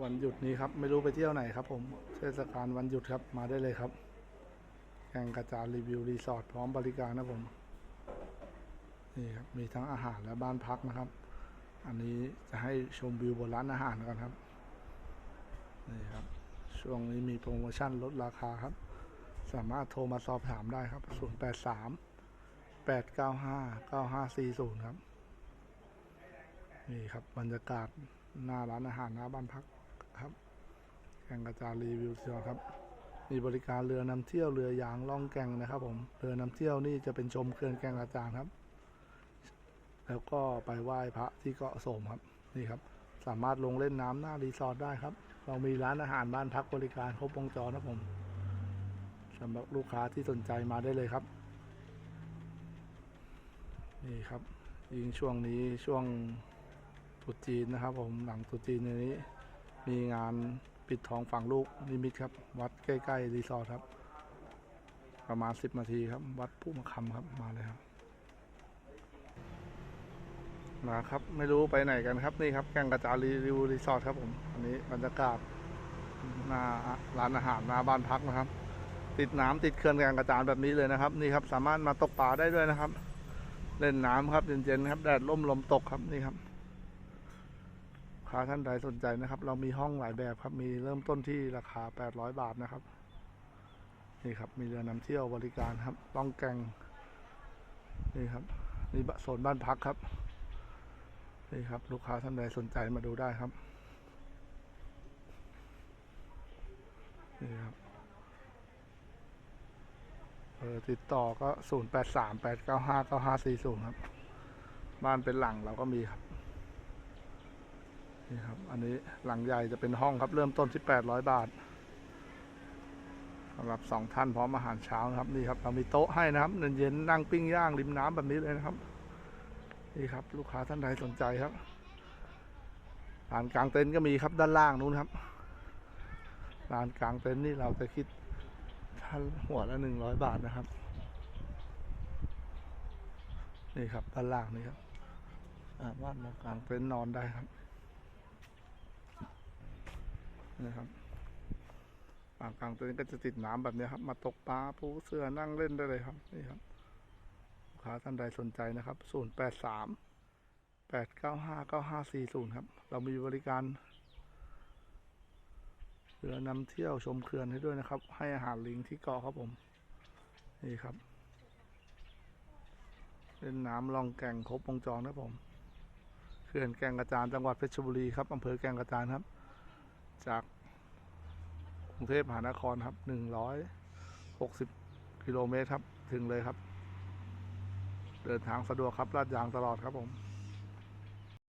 วันหยุดนี้ครับ ไม่รู้ไปเที่ยวไหนครับ ผมเทศกาลวันหยุดครับมาได้เลยครับแข่งกระจายรีวิวรีสอร์ทพร้อมบริการนะผม นี่ครับ มีทั้งอาหารและบ้านพักนะครับ อันนี้จะให้ชมวิวบนร้านอาหารกันครับ นี่ครับ ช่วงนี้มีโปรโมชั่นลดราคาครับ สามารถโทรมาสอบถามได้ครับ 083 895 9540 ครับ นี่ครับบรรยากาศหน้าร้านอาหารหน้าบ้านพัก ครับแก่งกระจานรีวิวเชียวครับ มีบริการเรือนำเที่ยวเรือยางล่องแก่งนะครับ ผมเรือนำเที่ยวนี่จะเป็นชมเขื่อนแก่งกระจานครับ แล้วก็ไปไหว้พระที่เกาะโสมครับนี่ครับ สามารถลงเล่นน้ำหน้ารีสอร์ทได้ครับเรามีร้านอาหารบ้านพักบริการครบวงจรนะครับผมสำหรับลูกค้าที่สนใจมาได้เลยครับนี่ครับ ยิงช่วงนี้ช่วงตุจีนนะครับ ผมหลังตุจีนในนี้ มีงานปิดทองฝังลูกนิมิตครับ วัดใกล้ ๆ รีสอร์ทครับ ประมาณ10นาทีครับ วัดผู้มะคำครับมาเลยครับมาครับ ไม่รู้ไปไหนกันครับนี่ครับแก่งกระจารีวิวรีสอร์ทครับผมอันนี้บรรยากาศหน้าร้านอาหารหน้าบ้านพักนะครับ ติดน้ำติดเขื่อนแก่งกระจานแบบนี้เลยนะครับ นี่ครับสามารถมาตกปลาได้ด้วยนะครับ เล่นน้ำครับเย็นๆครับแดดร่มลมตกครับนี่ครับ ค้าท่านใดสนใจนะครับ เรามีห้องหลายแบบครับ มีเริ่มต้นที่ราคา 800 บาทนะครับ นี่ครับ มีเรือนำเที่ยวบริการครับล่องแก่งนี่ครับนี่โซนบ้านพักครับ นี่ครับ ลูกค้าท่านใดสนใจมาดูได้ครับ นี่ครับเออติดต่อก็ 0 8 3 8 9 5 9 5 4 0 ครับ บ้านเป็นหลังเราก็มีครับ นี่ครับ อันนี้หลังใหญ่จะเป็นห้องครับ เริ่มต้นที่800บาทสำหรับสองท่านพร้อมอาหารเช้านะครับนี่ครับ เรามีโต๊ะให้นะครับเย็นๆนั่งปิ้งย่างริมน้ำแบบนี้เลยนะครับ นี่ครับ ลูกค้าท่านใดสนใจครับลานกลางเต็นท์ก็มีครับด้านล่างนู้นครับลานกลางเต็นท์นี่เราจะคิดท่านหัวละหนึ่งร้อยบาทนะครับ นี่ครับด้านล่างนี่ครับสามารถมากลางเต็นท์นอนได้ครับ นี่ครับลานกลางเต็นท์ก็จะติดน้ำแบบนี้ครับ มาตกปลาปูเสือนั่งเล่นได้เลยครับนี่ครับลูกค้าท่านใดสนใจนะครับ 0 8 3 8 9 5 9 5 4 0 ครับ เรามีบริการเรือนำเที่ยวชมเขื่อนให้ด้วยนะครับ ให้อาหารลิงที่เกาะครับผม นี่ครับเล่นน้ำลองแก่งครบวงจรนะครับผม เขื่อนแก่งกระจานจังหวัดเพชรบุรีครับอำเภอแก่งกระจานครับ จากกรุงเทพมหานครครับหนึ่งร้อยหกสิบกิโลเมตรครับ ถึงเลยครับ เดินทางสะดวกครับลาดยางตลอดครับผม